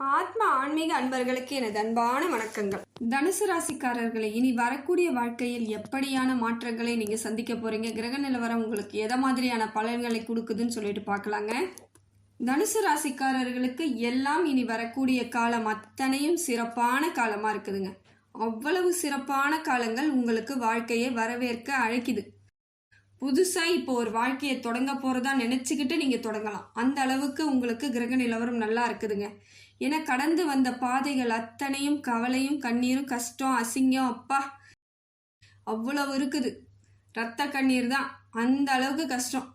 ஆத்ம ஆன்மீக அன்பர்களுக்கு எனது அன்பான வணக்கங்கள். தனுசு ராசிக்காரர்களை இனி வரக்கூடிய வாழ்க்கையில் எப்படியான மாற்றங்களை நீங்க சந்திக்க போறீங்க? கிரக நிலவரம் உங்களுக்கு எதை மாதிரியான பலன்களை கொடுக்குதுன்னு சொல்லிட்டு பார்க்கலாங்க. தனுசு ராசிக்காரர்களுக்கு எல்லாம் இனி வரக்கூடிய காலம் அத்தனையும் சிறப்பான காலமா இருக்குதுங்க. அவ்வளவு சிறப்பான காலங்கள் உங்களுக்கு வாழ்க்கையை வரவேற்க அழைக்குது. புதுசா இப்போ ஒரு வாழ்க்கையை தொடங்க போறதா நினைச்சுக்கிட்டு நீங்க தொடங்கலாம். அந்த அளவுக்கு உங்களுக்கு கிரக நிலவரம் நல்லா இருக்குதுங்க. என கடந்து வந்த பாதைகள் அத்தனையும் கவலையும் கண்ணீரும் கஷ்டம் அசிங்கம். அப்பா அவ்வளவு இருக்குது. ரத்த கண்ணீர் தான். அந்த அளவுக்கு கஷ்டம்.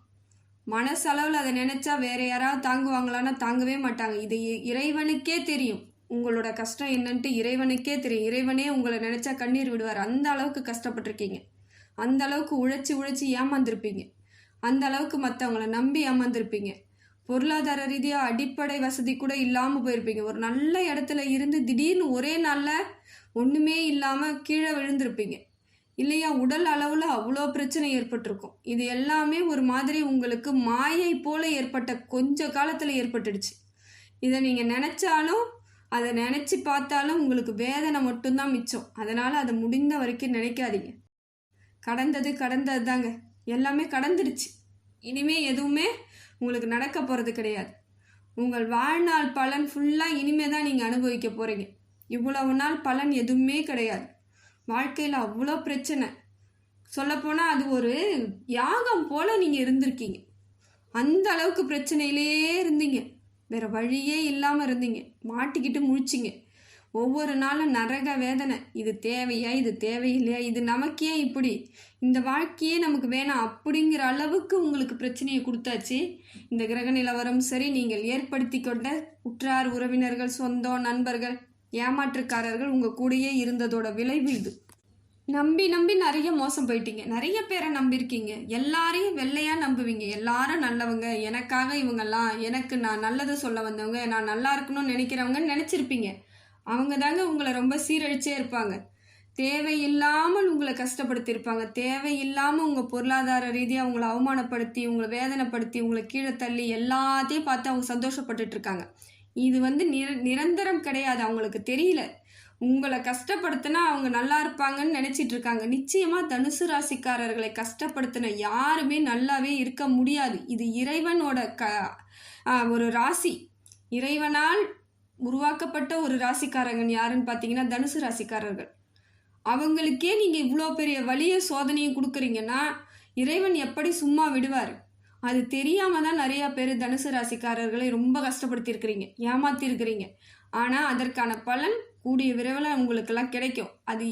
மனசளவில் அதை நினைச்சா வேற யாராவது தாங்குவாங்களான்னா தாங்கவே மாட்டாங்க. இது இ- இறைவனுக்கே தெரியும். உங்களோட கஷ்டம் என்னன்ட்டு இறைவனுக்கே தெரியும். இறைவனே உங்களை நினைச்சா கண்ணீர் விடுவார். அந்த அளவுக்கு கஷ்டப்பட்டிருக்கீங்க. அந்த அளவுக்கு உழைச்சி உழைச்சி ஏமாந்துருப்பீங்க. அந்த அளவுக்கு மற்றவங்கள நம்பி ஏமாந்துருப்பீங்க. பொருளாதார ரீதியாக அடிப்படை வசதி கூட இல்லாமல் போயிருப்பீங்க. ஒரு நல்ல இடத்துல இருந்து திடீர்னு ஒரே நாளில் ஒன்றுமே இல்லாமல் கீழே விழுந்திருப்பீங்க. இல்லையா? உடல் அளவில் அவ்வளோ பிரச்சனை ஏற்பட்டிருக்கும். இது எல்லாமே ஒரு மாதிரி உங்களுக்கு மாயை போல ஏற்பட்ட கொஞ்ச காலத்தில் ஏற்பட்டுடுச்சு. இதை நீங்கள் நினச்சாலும் அதை நினச்சி பார்த்தாலும் உங்களுக்கு வேதனை மட்டும்தான் மிச்சம். அதனால் அதை முடிந்த வரைக்கும் நினைக்காதீங்க. கடந்தது கடந்தது தாங்க எல்லாமே கடந்துடுச்சு. இனிமே எதுவுமே உங்களுக்கு நடக்க போகிறது கிடையாது. உங்கள் வாழ்நாள் பலன் ஃபுல்லாக இனிமே தான் நீங்கள் அனுபவிக்க போகிறீங்க இவ்வளவு நாள் பலன் எதுவுமே கிடையாது. வாழ்க்கையில் அவ்வளோ பிரச்சனை. சொல்லப்போனால் அது ஒரு யாகம் போல் நீங்கள் இருந்திருக்கீங்க. அந்த அளவுக்கு பிரச்சனையிலே இருந்தீங்க. வேறு வழியே இல்லாமல் இருந்தீங்க. மாட்டிக்கிட்டு முழிச்சிங்க. ஒவ்வொரு நாளும் நரக வேதனை. இது தேவையா? இது தேவையில்லையா? இது நமக்கே இப்படி? இந்த வாழ்க்கையே நமக்கு வேணாம். அப்படிங்கிற அளவுக்கு உங்களுக்கு பிரச்சனையை கொடுத்தாச்சு. இந்த கிரக நிலவரம் சரி நீங்கள் ஏற்படுத்தி கொண்ட உற்றார் உறவினர்கள் சொந்தம் நண்பர்கள் ஏமாற்றுக்காரர்கள் உங்கள் கூடயே இருந்ததோட விளைவு இது. நம்பி நம்பி நிறைய மோசம் போயிட்டீங்க. நிறைய பேரை நம்பியிருக்கீங்க. எல்லாரையும் வெள்ளையா நம்புவீங்க. எல்லாரும் நல்லவங்க. எனக்காக இவங்கெல்லாம் எனக்கு நான் நல்லதை சொல்ல வந்தவங்க நான் நல்லா இருக்கணும்னு நினைக்கிறவங்கன்னு நினச்சிருப்பீங்க. அவங்க தாங்க உங்களை ரொம்ப சீரழிச்சே இருப்பாங்க. தேவையில்லாமல் உங்களை கஷ்டப்படுத்தியிருப்பாங்க. தேவையில்லாமல் உங்கள் பொருளாதார ரீதியாக உங்களை அவமானப்படுத்தி உங்களை வேதனைப்படுத்தி உங்களை கீழே தள்ளி எல்லாத்தையும் பார்த்து அவங்க சந்தோஷப்பட்டுட்டு இருக்காங்க இது வந்து நிர நிரந்தரம் கிடையாது. அவங்களுக்கு தெரியல. உங்களை கஷ்டப்படுத்தினா அவங்க நல்லா இருப்பாங்கன்னு நினச்சிட்டு இருக்காங்க நிச்சயமாக தனுசு ராசிக்காரர்களை கஷ்டப்படுத்தின யாருமே நல்லாவே இருக்க முடியாது. இது இறைவனோட க ஒரு ராசி. இறைவனால் உருவாக்கப்பட்ட ஒரு ராசிக்காரங்க யாருன்னு பார்த்தீங்கன்னா தனுசு ராசிக்காரர்கள். அவங்களுக்கே நீங்கள் இவ்வளோ பெரிய வலிய சோதனையும் கொடுக்குறீங்கன்னா இறைவன் எப்படி சும்மா விடுவார்? அது தெரியாமல் தான் நிறையா பேர் தனுசு ராசிக்காரர்களை ரொம்ப கஷ்டப்படுத்தியிருக்கிறீங்க ஏமாத்திருக்கிறீங்க ஆனால் அதற்கான பலன் கூடிய விரைவில் உங்களுக்கெல்லாம் கிடைக்கும். அது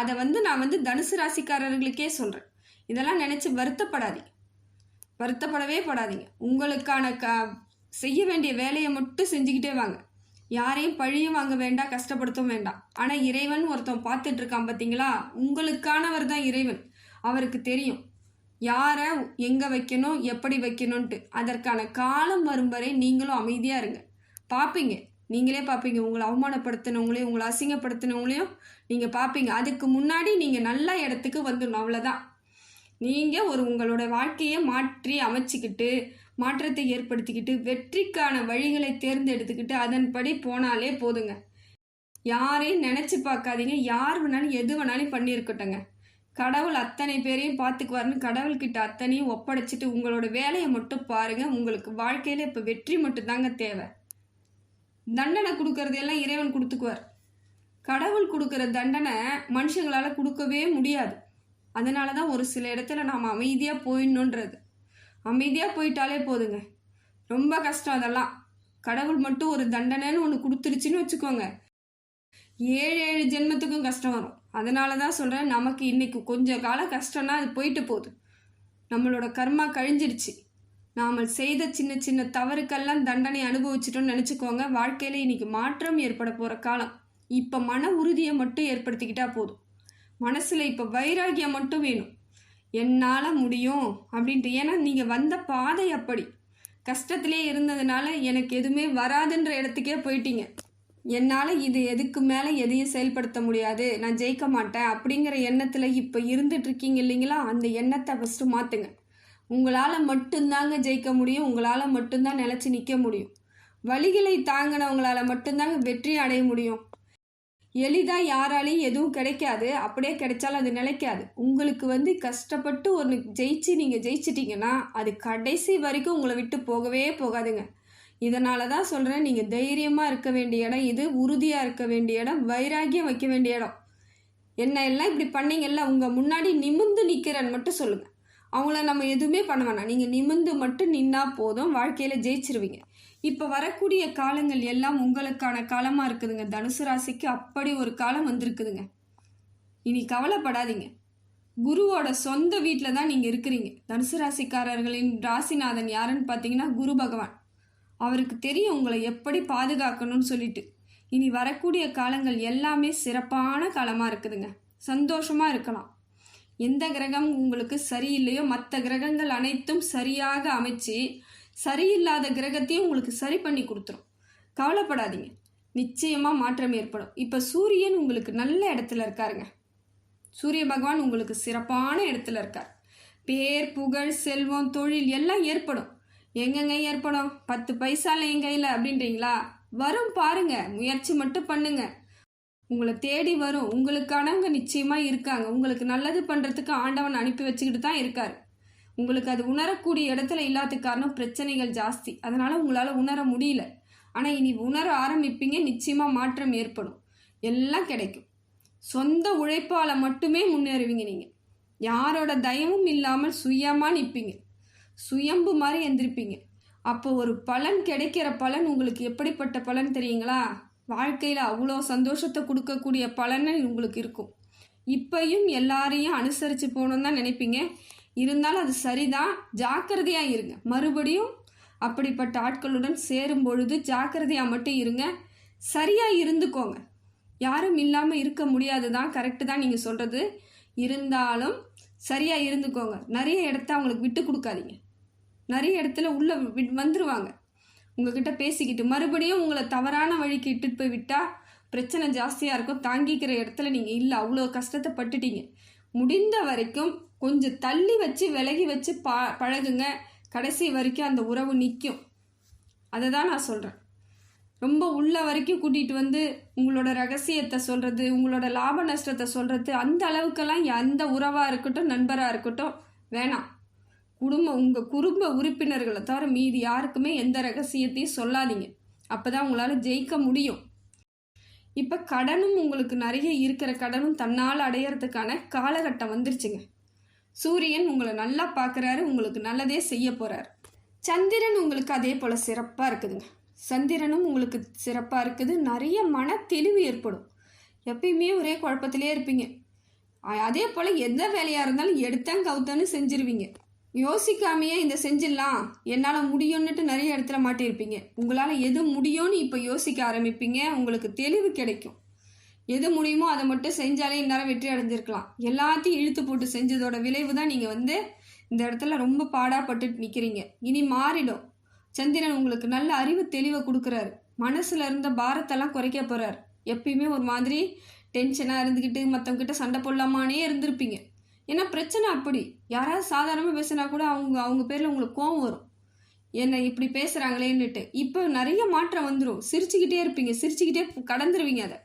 அதை வந்து நான் வந்து தனுசு ராசிக்காரர்களுக்கே சொல்கிறேன் இதெல்லாம் நினச்சி வருத்தப்படாதீங்க. வருத்தப்படவே படாதீங்க. உங்களுக்கான க செய்ய வேண்டிய வேலையை மட்டும் செஞ்சுக்கிட்டே வாங்க. யாரையும் பழியும் வாங்க வேண்டாம் கஷ்டப்படுத்தவும் வேண்டாம். ஆனால் இறைவன் ஒருத்தன் பார்த்துட்டு இருக்கான் பார்த்தீங்களா உங்களுக்கானவர் தான் இறைவன். அவருக்கு தெரியும். யாரை எங்கே வைக்கணும் எப்படி வைக்கணும்ன்ட்டு. அதற்கான காலம் வரும் வரை நீங்களும் அமைதியாக இருங்க. பார்ப்பீங்க நீங்களே பார்ப்பீங்க உங்களை அவமானப்படுத்தினவங்களையும் உங்களை அசிங்கப்படுத்தினவங்களையும் நீங்கள் பார்ப்பீங்க அதுக்கு முன்னாடி நீங்கள் நல்ல இடத்துக்கு வந்துடணும். அவ்வளோதான் நீங்கள் ஒரு உங்களோட வாழ்க்கையை மாற்றி அமைச்சிக்கிட்டு மாற்றத்தை ஏற்படுத்திக்கிட்டு வெற்றிக்கான வழிகளை தேர்ந்தெடுத்துக்கிட்டு அதன்படி போனாலே போதுங்க. யாரையும் நினச்சி பார்க்காதீங்க. யார் வேணாலும் எது வேணாலும் பண்ணியிருக்கட்டுங்க கடவுள் அத்தனை பேரையும் பார்த்துக்குவாருன்னு கடவுள்கிட்ட அத்தனையும் ஒப்படைச்சிட்டு உங்களோட வேலையை மட்டும் பாருங்கள் உங்களுக்கு வாழ்க்கையில் இப்போ வெற்றி மட்டும்தாங்க தேவை. தண்டனை கொடுக்கறதெல்லாம் இறைவன் கொடுத்துக்குவார். கடவுள் கொடுக்குற தண்டனை மனுஷங்களால் கொடுக்கவே முடியாது. அதனால தான் ஒரு சில இடத்துல நாம் அமைதியாக போயிடணுன்றது அமைதியாக போயிட்டாலே போதுங்க. ரொம்ப கஷ்டம் அதெல்லாம். கடவுள் மட்டும் ஒரு தண்டனைன்னு ஒன்று கொடுத்துருச்சுன்னு வச்சுக்கோங்க. ஏழு ஏழு ஜென்மத்துக்கும் கஷ்டம் வரும். அதனால தான் சொல்கிறேன் நமக்கு இன்றைக்கி கொஞ்ச கால கஷ்டம்னா அது போயிட்டு போகுது. நம்மளோட கர்மா கழிஞ்சிடுச்சு நாம் செய்த சின்ன சின்ன தவறுக்கெல்லாம் தண்டனை அனுபவிச்சிட்டோம்னு நினச்சிக்கோங்க. வாழ்க்கையில் இன்றைக்கி மாற்றம் ஏற்பட போகிற காலம். இப்போ மன உறுதியை மட்டும் ஏற்படுத்திக்கிட்டா போதும். மனசில் இப்போ வைராகியம் மட்டும் வேணும். என்னால் முடியும் அப்படின்ட்டு. ஏன்னா நீங்கள் வந்த பாதை அப்படி. கஷ்டத்திலே இருந்ததுனால எனக்கு எதுவுமே வராதுன்ற இடத்துக்கே போயிட்டீங்க. என்னால் இது எதுக்கு மேலே எதையும் செயல்படுத்த முடியாது. நான் ஜெயிக்க மாட்டேன் அப்படிங்கிற எண்ணத்தில் இப்போ இருந்துட்டுருக்கீங்க இல்லைங்களா? அந்த எண்ணத்தை ஃபஸ்ட்டு மாற்றுங்க உங்களால் மட்டும்தாங்க ஜெயிக்க முடியும். உங்களால் மட்டும்தான் நிலச்சி நிற்க முடியும். வழிகளை தாங்கினவங்களால மட்டும்தாங்க வெற்றி அடைய முடியும். எளிதாக யாராலையும் எதுவும் கிடைக்காது. அப்படியே கிடைச்சாலும் அது நிலைக்காது. உங்களுக்கு வந்து கஷ்டப்பட்டு ஒன்று ஜெயிச்சு நீங்கள் ஜெயிச்சிட்டிங்கன்னா அது கடைசி வரைக்கும் உங்களை விட்டு போகவே போகாதுங்க. இதனால தான் சொல்கிறேன் நீங்கள் தைரியமாக இருக்க வேண்டிய இடம் இது உறுதியாக இருக்க வேண்டிய இடம் வைராகியம் வைக்க வேண்டிய இடம். என்ன எல்லாம் இப்படி பண்ணீங்கல்ல உங்கள் முன்னாடி நிமிந்து நிற்கிறேன்னு மட்டும் சொல்லுங்கள் அவங்கள நம்ம எதுவுமே பண்ண வேணாம். நீங்கள் நிமிந்து மட்டும் நின்னா போதும் வாழ்க்கையில் ஜெயிச்சிருவீங்க. இப்போ வரக்கூடிய காலங்கள் எல்லாம் உங்களுக்கான காலமாக இருக்குதுங்க. தனுசு ராசிக்கு அப்படி ஒரு காலம் வந்திருக்குதுங்க. இனி கவலைப்படாதீங்க. குருவோட சொந்த வீட்டில் தான் நீங்கள் இருக்கிறீங்க. தனுசு ராசிக்காரர்களின் ராசிநாதன் யாருன்னு பார்த்தீங்கன்னா குரு பகவான். அவருக்கு தெரியும் உங்களை எப்படி பாதுகாக்கணும்னு சொல்லிட்டு. இனி வரக்கூடிய காலங்கள் எல்லாமே சிறப்பான காலமாக இருக்குதுங்க. சந்தோஷமாக இருக்கலாம். எந்த கிரகம் உங்களுக்கு சரியில்லையோ மற்ற கிரகங்கள் அனைத்தும் சரியாக அமைச்சு சரியில்லாத கிரகத்தையும் உங்களுக்கு சரி பண்ணி கொடுத்துரும். கவலைப்படாதீங்க. நிச்சயமாக மாற்றம் ஏற்படும். இப்போ சூரியன் உங்களுக்கு நல்ல இடத்துல இருக்காருங்க. சூரிய பகவான் உங்களுக்கு சிறப்பான இடத்துல இருக்கார். பேர் புகழ் செல்வம் தொழில் எல்லாம் ஏற்படும். எங்கெங்க ஏற்படும்? பத்து பைசால என் கையில் அப்படின்றீங்களா? வரும் பாருங்க. முயற்சி மட்டும் பண்ணுங்க. உங்களை தேடி வரும். உங்களுக்கானவங்க நிச்சயமாக இருக்காங்க. உங்களுக்கு நல்லது பண்ணுறதுக்கு ஆண்டவன் அனுப்பி வச்சுக்கிட்டு தான் இருக்காரு. உங்களுக்கு அது உணரக்கூடிய இடத்துல இல்லாத காரணம் பிரச்சனைகள் ஜாஸ்தி. அதனால் உங்களால் உணர முடியல. ஆனால் இனி உணர ஆரம்பிப்பீங்க நிச்சயமாக மாற்றம் ஏற்படும். எல்லாம் கிடைக்கும். சொந்த உழைப்பால் மட்டுமே முன்னேறுவீங்க நீங்கள் யாரோட தயமும் இல்லாமல் சுயமாக நிற்பீங்க சுயம்பு மாதிரி எந்திரிப்பீங்க. அப்போ ஒரு பலன் கிடைக்கிற பலன் உங்களுக்கு எப்படிப்பட்ட பலன் தெரியுங்களா? வாழ்க்கையில் அவ்வளோ சந்தோஷத்தை கொடுக்கக்கூடிய பலன் உங்களுக்கு இருக்கும். இப்பையும் எல்லாரையும் அனுசரித்து போகணுன்னு தான் நினைப்பீங்க. இருந்தாலும் அது சரிதான். ஜாக்கிரதையாக இருங்க. மறுபடியும் அப்படிப்பட்ட ஆட்களுடன் சேரும் பொழுது ஜாக்கிரதையாக மட்டும் இருங்க. சரியாக இருந்துக்கோங்க. யாரும் இல்லாமல் இருக்க முடியாது தான் கரெக்டு தான் நீங்கள் சொல்கிறது இருந்தாலும் சரியாக இருந்துக்கோங்க. நிறைய இடத்த அவங்களுக்கு விட்டு கொடுக்காதீங்க. நிறைய இடத்துல உள்ளே வந்துடுவாங்க உங்ககிட்ட பேசிக்கிட்டு மறுபடியும் உங்களை தவறான வழிக்கு இட்டுட்டு போய் விட்டால் பிரச்சனை ஜாஸ்தியாக இருக்கும். தாங்கிக்கிற இடத்துல நீங்கள் இல்லை. அவ்வளோ கஷ்டத்தை பட்டுட்டீங்க. முடிந்த வரைக்கும் கொஞ்சம் தள்ளி வச்சு விலகி வச்சு பா பழகுங்க. கடைசி வரைக்கும் அந்த உறவு நிற்கும் அதை தான் நான் சொல்கிறேன் ரொம்ப உள்ள வரைக்கும் கூட்டிகிட்டு வந்து உங்களோட ரகசியத்தை சொல்கிறது உங்களோட லாப நஷ்டத்தை சொல்கிறது அந்த அளவுக்கெல்லாம் எந்த உறவாக இருக்கட்டும் நண்பராக இருக்கட்டும் வேணாம். குடும்ப உங்கள் குடும்ப உறுப்பினர்களை தவிர மீதி யாருக்குமே எந்த ரகசியத்தையும் சொல்லாதீங்க. அப்போ தான் உங்களால் ஜெயிக்க முடியும். இப்போ கடனும் உங்களுக்கு நிறைய இருக்கிற கடனும் தன்னால் அடையிறதுக்கான காலகட்டம் வந்துருச்சுங்க. சூரியன் உங்களை நல்லா பார்க்குறாரு உங்களுக்கு நல்லதே செய்ய போகிறார் சந்திரன் உங்களுக்கு அதே போல் சிறப்பாக இருக்குதுங்க. சந்திரனும் உங்களுக்கு சிறப்பாக இருக்குது. நிறைய மன தெளிவு ஏற்படும். எப்பயுமே ஒரே குழப்பத்திலே இருப்பீங்க. அதே போல் எந்த வேலையாக இருந்தாலும் எடுத்தேன் கவுத்தன்னு செஞ்சிருவீங்க. யோசிக்காமையே இந்த செஞ்சிடலாம். என்னால் முடியும்னுட்டு நிறைய இடத்துல மாட்டியிருப்பீங்க. உங்களால் எது முடியும்னு இப்போ யோசிக்க ஆரம்பிப்பீங்க. உங்களுக்கு தெளிவு கிடைக்கும். எது முடியுமோ அதை மட்டும் செஞ்சாலே இந்நேரம் வெற்றி அடைஞ்சிருக்கலாம். எல்லாத்தையும் இழுத்து போட்டு செஞ்சதோட விளைவு தான் நீங்கள் வந்து இந்த இடத்துல ரொம்ப பாடாப்பட்டு நிற்கிறீங்க இனி மாறிடும். சந்திரன் உங்களுக்கு நல்ல அறிவு தெளிவை கொடுக்குறாரு. மனசில் இருந்த பாரத்தெல்லாம் குறைக்க போகிறார் எப்பயுமே ஒரு மாதிரி டென்ஷனாக இருந்துக்கிட்டு மற்றவங்கிட்ட சண்டை போடலாமானே இருந்திருப்பீங்க. ஏன்னா பிரச்சனை அப்படி. யாராவது சாதாரணமாக பேசுனா கூட அவங்க அவங்க பேரில் உங்களுக்கு கோவம் வரும். என்ன இப்படி பேசுகிறாங்களேன்னுட்டு இப்போ நிறைய மாற்றம் வந்துடும் சிரிச்சுக்கிட்டே இருப்பீங்க. சிரிச்சுக்கிட்டே கடந்துருவீங்க அதை.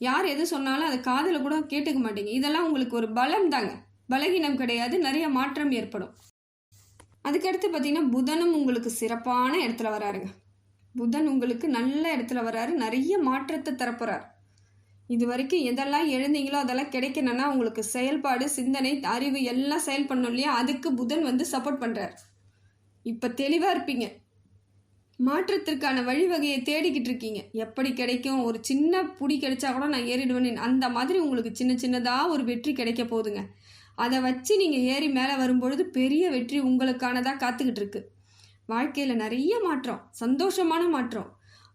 யார் எது சொன்னாலும் அதை காதில் கூட கேட்டுக்க மாட்டீங்க. இதெல்லாம் உங்களுக்கு ஒரு பலம் தாங்க. பலகீனம் கிடையாது. நிறைய மாற்றம் ஏற்படும். அதுக்கடுத்து பார்த்தீங்கன்னா புதனும் உங்களுக்கு சிறப்பான இடத்துல வராருங்க. புதன் உங்களுக்கு நல்ல இடத்துல வராரு. நிறைய மாற்றத்தை தரப்போகிறார் இது வரைக்கும் எதெல்லாம் எழுந்தீங்களோ அதெல்லாம் கிடைக்கணும்னா உங்களுக்கு செயல்பாடு சிந்தனை அறிவு எல்லாம் செயல் பண்ணணும் இல்லையா? அதுக்கு புதன் வந்து சப்போர்ட் பண்ணுறார் இப்போ தெளிவாக இருப்பீங்க. மாற்றத்திற்கான வழிவகையை தேடிக்கிட்டு இருக்கீங்க எப்படி கிடைக்கும்? ஒரு சின்ன புடி கிடைச்சா கூட நான் ஏறிடுவேன். அந்த மாதிரி உங்களுக்கு சின்ன சின்னதாக ஒரு வெற்றி கிடைக்க போகுதுங்க. அதை வச்சு நீங்கள் ஏறி மேலே வரும்பொழுது பெரிய வெற்றி உங்களுக்கானதாக காத்துக்கிட்டு இருக்கு வாழ்க்கையில் நிறைய மாற்றம். சந்தோஷமான மாற்றம்.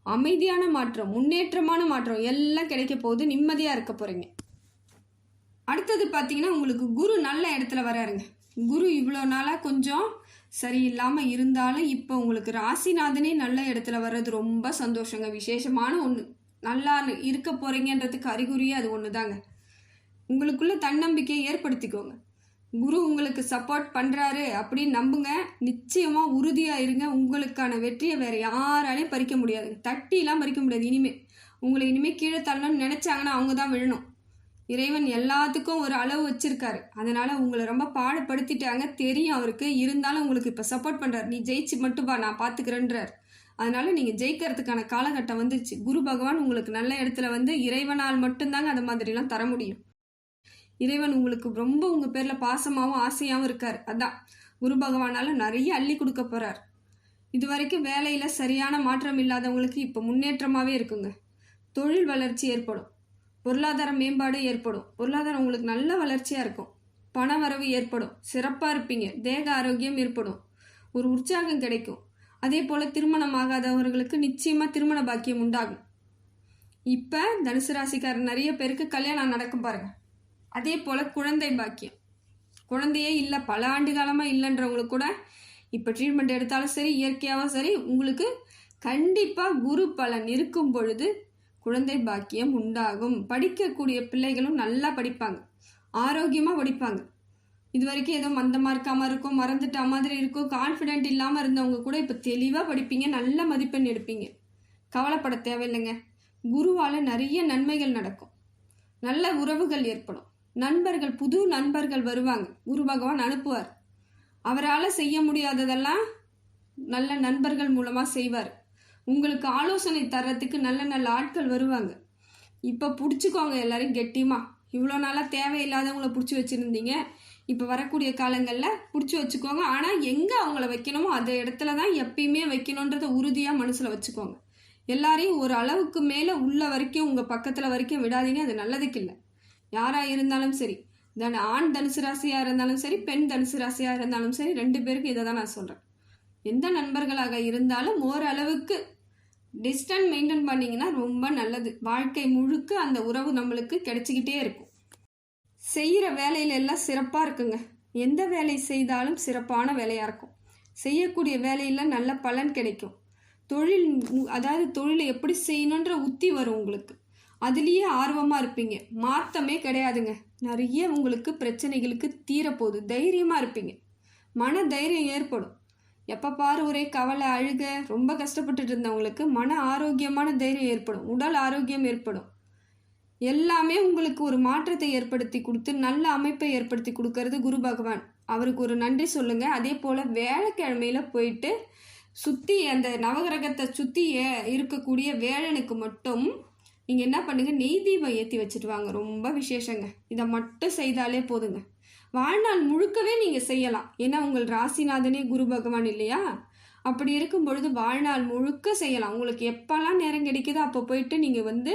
அமைதியான மாற்றம். முன்னேற்றமான மாற்றம். எல்லாம் கிடைக்க போகுது. நிம்மதியாக இருக்க போகிறீங்க அடுத்தது பார்த்தீங்கன்னா உங்களுக்கு குரு நல்ல இடத்துல வராருங்க. குரு இவ்வளோ நாளாக கொஞ்சம் சரியில்லாமல் இருந்தாலும் இப்போ உங்களுக்கு ராசிநாதனே நல்ல இடத்துல வர்றது ரொம்ப சந்தோஷங்க. விசேஷமான ஒன்று நல்லா இருக்க போகிறீங்கன்றதுக்கு அறிகுறியே அது ஒன்று தாங்க உங்களுக்குள்ள தன்னம்பிக்கையை ஏற்படுத்திக்கோங்க. குரு உங்களுக்கு சப்போர்ட் பண்ணுறாரு அப்படின்னு நம்புங்க. நிச்சயமாக உறுதியாக இருங்க. உங்களுக்கான வெற்றியை வேறு யாராலையும் பறிக்க முடியாது. தட்டிலாம் பறிக்க முடியாது. இனிமேல் உங்களை இனிமேல் கீழே தள்ளணும்னு நினச்சாங்கன்னா அவங்க தான் விழணும். இறைவன் எல்லாத்துக்கும் ஒரு அளவு வச்சிருக்காரு. அதனால உங்களை ரொம்ப பாடுபடுத்திட்டாங்க. தெரியும் அவருக்கு. இருந்தாலும் உங்களுக்கு இப்போ சப்போர்ட் பண்ணுறாரு நீ ஜெயிச்சு மட்டும் பா நான் பார்த்துக்கிறேன்றார் அதனால நீங்கள் ஜெயிக்கிறதுக்கான காலகட்டம் வந்துச்சு குரு பகவான் உங்களுக்கு நல்ல இடத்துல வந்து இறைவனால் மட்டும்தாங்க அந்த மாதிரிலாம் தர முடியும். இறைவன் உங்களுக்கு ரொம்ப உங்கள் பேரில் பாசமாகவும் ஆசையாகவும் இருக்கார். அதான். குரு பகவானால் நிறைய அள்ளி கொடுக்க போகிறார் இது வரைக்கும் வேலையில் சரியான மாற்றம் இல்லாதவங்களுக்கு இப்போ முன்னேற்றமாகவே இருக்குங்க. தொழில் வளர்ச்சி ஏற்படும். பொருளாதார மேம்பாடு ஏற்படும். பொருளாதாரம் உங்களுக்கு நல்ல வளர்ச்சியாக இருக்கும். பண வரவு ஏற்படும். சிறப்பாக இருப்பீங்க. தேக ஆரோக்கியம் ஏற்படும். ஒரு உற்சாகம் கிடைக்கும். அதே போல் திருமணம் ஆகாதவர்களுக்கு நிச்சயமாக திருமண பாக்கியம் உண்டாகும். இப்போ தனுசு ராசிக்காரர் நிறைய பேருக்கு கல்யாணம் நடக்கும் பாருங்க. அதே போல் குழந்தை பாக்கியம். குழந்தையே இல்லை. பல ஆண்டு காலமாக இல்லைன்றவங்களுக்கு கூட இப்போ ட்ரீட்மெண்ட் எடுத்தாலும் சரி இயற்கையாகவும் சரி உங்களுக்கு கண்டிப்பாக குரு பலன் இருக்கும் பொழுது குழந்தை பாக்கியம் உண்டாகும். படிக்கக்கூடிய பிள்ளைகளும் நல்லா படிப்பாங்க. ஆரோக்கியமாக படிப்பாங்க. இது வரைக்கும் ஏதோ மந்தமாக இருக்காமல் இருக்கும் மறந்துட்டா மாதிரி இருக்கும் கான்ஃபிடென்ட் இல்லாமல் இருந்தவங்க கூட இப்போ தெளிவாக படிப்பீங்க நல்ல மதிப்பெண் எடுப்பீங்க. கவலைப்பட தேவையில்லைங்க. குருவால் நிறைய நன்மைகள் நடக்கும். நல்ல உறவுகள் ஏற்படும். நண்பர்கள் புது நண்பர்கள் வருவாங்க. குரு பகவான் அனுப்புவார். அவரால் செய்ய முடியாததெல்லாம் நல்ல நண்பர்கள் மூலமாக செய்வார். உங்களுக்கு ஆலோசனை தர்றதுக்கு நல்ல நல்ல ஆட்கள் வருவாங்க. இப்போ பிடிச்சிக்கோங்க எல்லாரையும் கெட்டியமாக இவ்வளோ நாளாக தேவையில்லாதவங்கள பிடிச்சி வச்சுருந்தீங்க. இப்போ வரக்கூடிய காலங்களில் பிடிச்சி வச்சுக்கோங்க. ஆனால் எங்கே அவங்கள வைக்கணுமோ அந்த இடத்துல தான் எப்பயுமே வைக்கணுன்றத உறுதியாக மனசில் வச்சுக்கோங்க. எல்லாரையும் ஒரு அளவுக்கு மேலே உள்ள வரைக்கும் உங்கள் பக்கத்தில் வரைக்கும் விடாதீங்க. அது நல்லதுக்கு இல்லை. யாராக இருந்தாலும் சரி தன் ஆண் தனுசு ராசியாக இருந்தாலும் சரி பெண் தனுசு ராசியாக இருந்தாலும் சரி ரெண்டு பேருக்கும் இதை தான் நான் சொல்கிறேன் எந்த நண்பர்களாக இருந்தாலும் ஓரளவுக்கு டிஸ்டன்ஸ் மெயின்டைன் பண்ணிங்கன்னா ரொம்ப நல்லது. வாழ்க்கை முழுக்க அந்த உறவு நம்மளுக்கு கிடைச்சிக்கிட்டே இருக்கும். செய்கிற வேலையில எல்லாம் சிறப்பாக இருக்குங்க. எந்த வேலை செய்தாலும் சிறப்பான வேலையாக இருக்கும். செய்யக்கூடிய வேலையில் நல்ல பலன் கிடைக்கும். தொழில் அதாவது தொழிலை எப்படி செய்யணுன்ற உத்தி வரும் உங்களுக்கு. அதுலேயே ஆர்வமாக இருப்பீங்க. மாற்றமே கிடையாதுங்க. நிறைய உங்களுக்கு பிரச்சனைகளுக்கு தீரப்போகுது. தைரியமாக இருப்பீங்க. மன தைரியம் ஏற்படும். எப்போ பாரு ஒரே கவலை அழுக ரொம்ப கஷ்டப்பட்டுட்டு இருந்தவங்களுக்கு மன ஆரோக்கியமான தைரியம் ஏற்படும். உடல் ஆரோக்கியம் ஏற்படும். எல்லாமே உங்களுக்கு ஒரு மாற்றத்தை ஏற்படுத்தி கொடுத்து நல்ல அமைப்பை ஏற்படுத்தி கொடுக்கறது குரு பகவான். அவருக்கு ஒரு நன்றி சொல்லுங்கள் அதே போல் வேலைக்கிழமையில் போயிட்டு சுற்றி அந்த நவகிரகத்தை சுற்றி இருக்கக்கூடிய வேலனுக்கு மட்டும் நீங்கள் என்ன பண்ணுங்கள் நெய் தீபம் ஏற்றி வச்சுட்டு வாங்க. ரொம்ப விசேஷங்க. இதை மட்டும் செய்தாலே போதுங்க. வாழ்நாள் முழுக்கவே நீங்கள் செய்யலாம். ஏன்னா உங்கள் ராசிநாதனே குரு பகவான் இல்லையா? அப்படி இருக்கும் பொழுது வாழ்நாள் முழுக்க செய்யலாம். உங்களுக்கு எப்போல்லாம் நேரம் கிடைக்குதோ அப்போ போயிட்டு நீங்கள் வந்து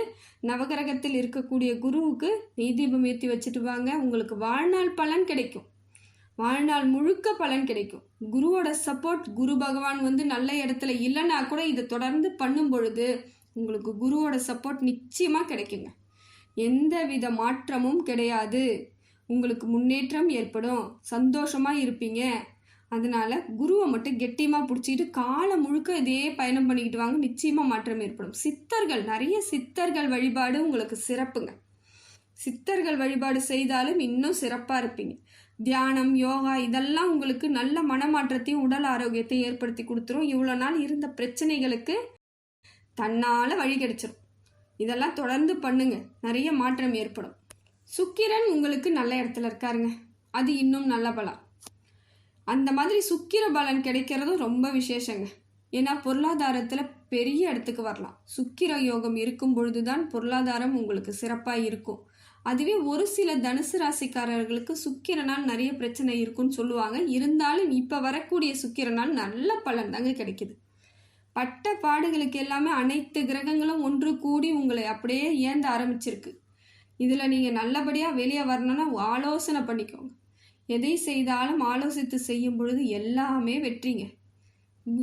நவகிரகத்தில் இருக்கக்கூடிய குருவுக்கு நெய் தீபம் ஏற்றி வச்சுட்டு வாங்க. உங்களுக்கு வாழ்நாள் பலன் கிடைக்கும். வாழ்நாள் முழுக்க பலன் கிடைக்கும். குருவோட சப்போர்ட் குரு பகவான் வந்து நல்ல இடத்துல இல்லைன்னா கூட இதை தொடர்ந்து பண்ணும் பொழுது உங்களுக்கு குருவோட சப்போர்ட் நிச்சயமாக கிடைக்குங்க. எந்த வித மாற்றமும் கிடையாது. உங்களுக்கு முன்னேற்றம் ஏற்படும். சந்தோஷமாக இருப்பீங்க. அதனால் குருவை மட்டும் கெட்டியமாக பிடிச்சிக்கிட்டு காலம் முழுக்க இதே பயணம் பண்ணிக்கிட்டு வாங்க. நிச்சயமாக மாற்றம் ஏற்படும். சித்தர்கள் நிறைய சித்தர்கள் வழிபாடு உங்களுக்கு சிறப்புங்க. சித்தர்கள் வழிபாடு செய்தாலும் இன்னும் சிறப்பாக இருப்பீங்க. தியானம் யோகா இதெல்லாம் உங்களுக்கு நல்ல மனமாற்றத்தையும் உடல் ஆரோக்கியத்தையும் ஏற்படுத்தி கொடுத்துரும். இவ்வளோ நாள் இருந்த பிரச்சனைகளுக்கு தன்னால் வழி கிடைச்சிரும். இதெல்லாம் தொடர்ந்து பண்ணுங்க. நிறைய மாற்றம் ஏற்படும். சுக்கிரன் உங்களுக்கு நல்ல இடத்துல இருக்காருங்க. அது இன்னும் நல்ல பலம் அந்த மாதிரி சுக்கிர பலன் கிடைக்கிறதும் ரொம்ப விசேஷங்க. ஏன்னா பொருளாதாரத்தில் பெரிய இடத்துக்கு வரலாம். சுக்கிர யோகம் இருக்கும் பொழுது தான் பொருளாதாரம் உங்களுக்கு சிறப்பாக இருக்கும். அதுவே ஒரு சில தனுசு ராசிக்காரர்களுக்கு சுக்கிரனால் நிறைய பிரச்சனை இருக்குன்னு சொல்லுவாங்க. இருந்தாலும் இப்போ வரக்கூடிய சுக்கிரனால் நல்ல பலன் தாங்க கிடைக்குது. பட்ட பாடுகளுக்கு எல்லாமே அனைத்து கிரகங்களும் ஒன்று கூடி உங்களை அப்படியே ஏந்த ஆரம்பிச்சிருக்கு. இதில் நீங்கள் நல்லபடியாக வெளியே வரணும்னா ஆலோசனை பண்ணிக்கோங்க. எதை செய்தாலும் ஆலோசித்து செய்யும் பொழுது எல்லாமே வெற்றிங்க.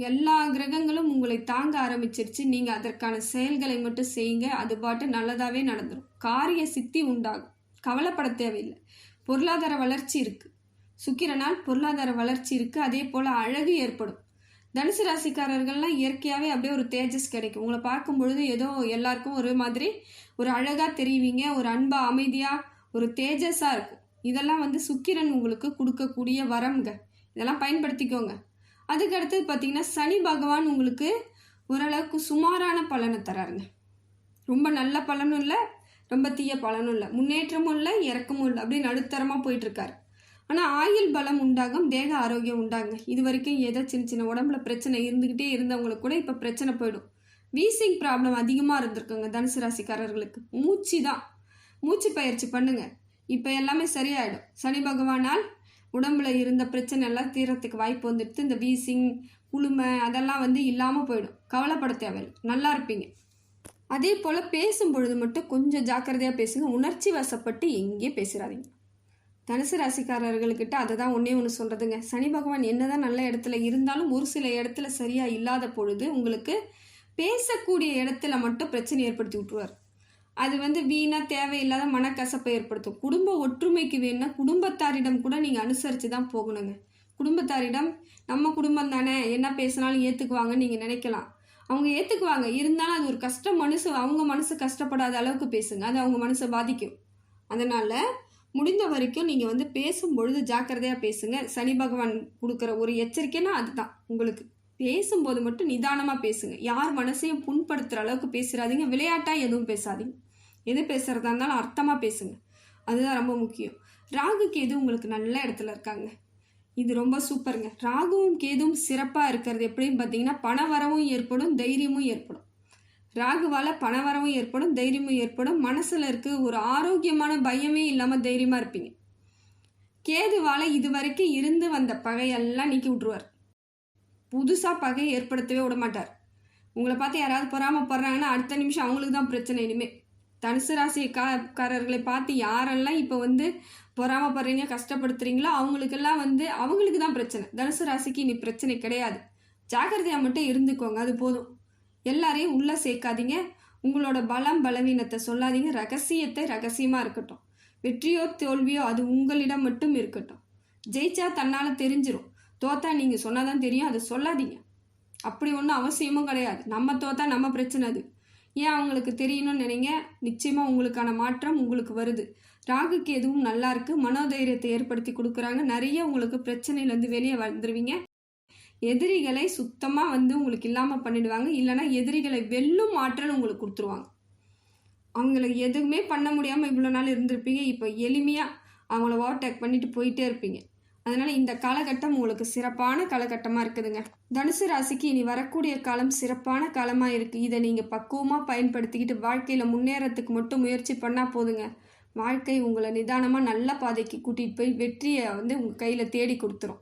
எல்லா கிரகங்களும் உங்களை தாங்க ஆரம்பிச்சிருச்சு. நீங்கள் அதற்கான செயல்களை மட்டும் செய்யுங்க. அது பாட்டு நல்லதாகவே நடந்துடும் காரிய சித்தி உண்டாகும். கவலைப்பட தேவையில்லை. பொருளாதார வளர்ச்சி இருக்குது சுக்கிரனால் பொருளாதார வளர்ச்சி இருக்குது அதே போல் அழகு ஏற்படும். தனுசு ராசிக்காரர்கள்லாம் இயற்கையாகவே அப்படியே ஒரு தேஜஸ் கிடைக்கும். உங்களை பார்க்கும் பொழுது ஏதோ எல்லாருக்கும் ஒரு மாதிரி ஒரு அழகாக தெரிவிங்க ஒரு அன்பா அமைதியாக ஒரு தேஜஸாக இருக்கும். இதெல்லாம் வந்து சுக்கிரன் உங்களுக்கு கொடுக்கக்கூடிய வரம்ங்க. இதெல்லாம் பயன்படுத்திக்கோங்க. அதுக்கடுத்தது பார்த்தீங்கன்னா சனி பகவான் உங்களுக்கு ஓரளவுக்கு சுமாரான பலனை தராருங்க. ரொம்ப நல்ல பலனும் இல்லை ரொம்ப தீய பலனும் இல்லை. முன்னேற்றமும் இல்லை இறக்கமும் இல்லை அப்படியே நடுத்தரமாக போயிட்டுருக்காரு ஆனால் ஆயுள் பலம் உண்டாகும் தேக ஆரோக்கியம் உண்டாங்க இது வரைக்கும் ஏதோ சின்ன சின்ன உடம்புல பிரச்சனை இருந்துக்கிட்டே இருந்தவங்களுக்கு கூட இப்போ பிரச்சனை போயிடும். வீசிங் ப்ராப்ளம் அதிகமாக இருந்திருக்குங்க தனுசு ராசிக்காரர்களுக்கு. மூச்சு தான். மூச்சு பயிற்சி பண்ணுங்க. இப்போ எல்லாமே சரியாயிடும். சனி பகவானால் உடம்புல இருந்த பிரச்சனை எல்லாம் தீரத்துக்கு வாய்ப்பு வந்துடுத்து இந்த வீசிங் குளுமை அதெல்லாம் வந்து இல்லாமல் போயிடும். கவலைப்பட தேவையில்லை. நல்லா இருப்பீங்க. அதே போல் பேசும் பொழுது மட்டும் கொஞ்சம் ஜாக்கிரதையாக பேசுங்க. உணர்ச்சி வசப்பட்டு எங்கேயே பேசுகிறாதீங்க தனுசு ராசிக்காரர்கள்கிட்ட அதை தான் ஒன்றே ஒன்று சொல்கிறதுங்க சனி பகவான் என்னதான் நல்ல இடத்துல இருந்தாலும் ஒரு சில இடத்துல சரியாக இல்லாத பொழுது உங்களுக்கு பேசக்கூடிய இடத்துல மட்டும் பிரச்சனை ஏற்படுத்தி விட்டுருவார். அது வந்து வீணாக தேவையில்லாத மனக்கசப்பை ஏற்படுத்தும். குடும்ப ஒற்றுமைக்கு வேணும்னா குடும்பத்தாரிடம் கூட நீங்கள் அனுசரித்து தான் போகணுங்க. குடும்பத்தாரிடம் நம்ம குடும்பம் தானே என்ன பேசினாலும் ஏற்றுக்குவாங்கன்னு நீங்கள் நினைக்கலாம். அவங்க ஏற்றுக்குவாங்க இருந்தாலும் அது ஒரு கஷ்டம் மனசு அவங்க மனசு கஷ்டப்படாத அளவுக்கு பேசுங்க. அது அவங்க மனசை பாதிக்கும். அதனால் முடிந்த வரைக்கும் நீங்கள் வந்து பேசும்பொழுது ஜாக்கிரதையாக பேசுங்க. சனி பகவான் கொடுக்குற ஒரு எச்சரிக்கைனா அதுதான். உங்களுக்கு பேசும்போது மட்டும் நிதானமாக பேசுங்க. யார் மனசையும் புண்படுத்துகிற அளவுக்கு பேசுகிறாதீங்க விளையாட்டாக எதுவும் பேசாதீங்க. எது பேசுகிறதா இருந்தாலும் அர்த்தமாக பேசுங்க. அதுதான் ரொம்ப முக்கியம். ராகு கேது உங்களுக்கு நல்ல இடத்துல இருக்காங்க. இது ரொம்ப சூப்பருங்க. ராகுவும் கேதுவும் சிறப்பாக இருக்கிறது எப்படின்னு பார்த்தீங்கன்னா பண வரவும் ஏற்படும் தைரியமும் ஏற்படும். ராகுவால் பணவரவும் ஏற்படும் தைரியமும் ஏற்படும். மனசில் இருக்க ஒரு ஆரோக்கியமான பயமே இல்லாமல் தைரியமாக இருப்பீங்க. கேதுவால் இது வரைக்கும் இருந்து வந்த பகையெல்லாம் நீக்கி விட்ருவார் புதுசாக பகை ஏற்படுத்தவே விட மாட்டார். உங்களை பார்த்து யாராவது பொறாமப்படுறாங்கன்னா அடுத்த நிமிஷம் அவங்களுக்கு தான் பிரச்சனை இனிமேல் தனுசு ராசி காரர்களை பார்த்து யாரெல்லாம் இப்போ வந்து பொறாமப்படுறீங்க கஷ்டப்படுத்துறீங்களோ அவங்களுக்கெல்லாம் வந்து அவங்களுக்கு தான் பிரச்சனை. தனுசு ராசிக்கு இனி பிரச்சனை கிடையாது. ஜாக்கிரதையாக மட்டும் இருந்துக்கோங்க அது போதும். எல்லாரையும் உள்ளே சேர்க்காதீங்க. உங்களோட பலம் பலவீனத்தை சொல்லாதீங்க. ரகசியத்தை ரகசியமாக இருக்கட்டும். வெற்றியோ தோல்வியோ அது உங்களிடம் மட்டும் இருக்கட்டும். ஜெயிச்சா தன்னால் தெரிஞ்சிடும் தோத்தா நீங்கள் சொன்னால் தான் தெரியும். அதை சொல்லாதீங்க. அப்படி ஒன்றும் அவசியமும் கிடையாது. நம்ம தோத்தா நம்ம பிரச்சனை அது. ஏன் அவங்களுக்கு தெரியணும்னு நினைங்க? நிச்சயமாக உங்களுக்கான மாற்றம் உங்களுக்கு வருது. ராகுக்கு எதுவும் நல்லா இருக்குது மனோதைரியத்தை ஏற்படுத்தி கொடுக்குறாங்க. நிறைய உங்களுக்கு பிரச்சனையிலேருந்து வெளியே வந்துடுவீங்க எதிரிகளை சுத்தமாக வந்து உங்களுக்கு இல்லாமல் பண்ணிடுவாங்க. இல்லைனா எதிரிகளை வெல்லும் ஆற்றல் உங்களுக்கு கொடுத்துருவாங்க. அவங்களுக்கு எதுவுமே பண்ண முடியாமல் இவ்வளோ நாள் இருந்திருப்பீங்க. இப்போ எளிமையாக அவங்கள ஓவர்டேக் பண்ணிட்டு போயிட்டே இருப்பீங்க. அதனால் இந்த காலகட்டம் உங்களுக்கு சிறப்பான காலகட்டமாக இருக்குதுங்க. தனுசு ராசிக்கு இனி வரக்கூடிய காலம் சிறப்பான காலமாக இருக்குது இதை நீங்கள் பக்குவமாக பயன்படுத்திக்கிட்டு வாழ்க்கையில் முன்னேறத்துக்கு மட்டும் முயற்சி பண்ணால் போதுங்க. வாழ்க்கை உங்களை நிதானமாக நல்ல பாதைக்கு கூட்டிகிட்டு போய் வெற்றியை வந்து உங்கள் கையில் தேடி கொடுத்துரும்.